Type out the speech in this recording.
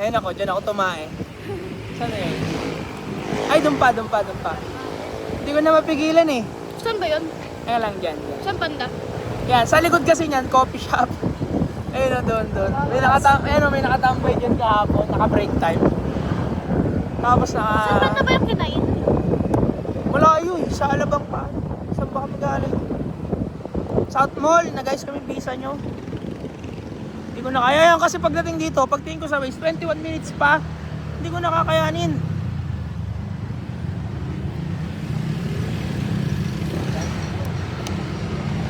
Ayun ako, dyan ako tumae. Saan na yun? Ay, doon pa, doon pa, doon pa. Hindi ko na mapigilan eh. Saan ba yun? Ayun lang dyan, dyan. Saan banda? Yan, sa likod kasi niyan, coffee shop. Ayun o, doon, doon. May nakatam ayun may nakatambay dyan kahapon, naka-break time. Tapos naka... Saan banda ba yung kinain? Malayo eh, sa Alabang pa. Saan ba kami galing? South Mall, na guys kami visa nyo. Hindi ko na kaya yan kasi pagdating dito, pagtingin ko sa waste, 21 minutes pa. Hindi ko nakakayanin.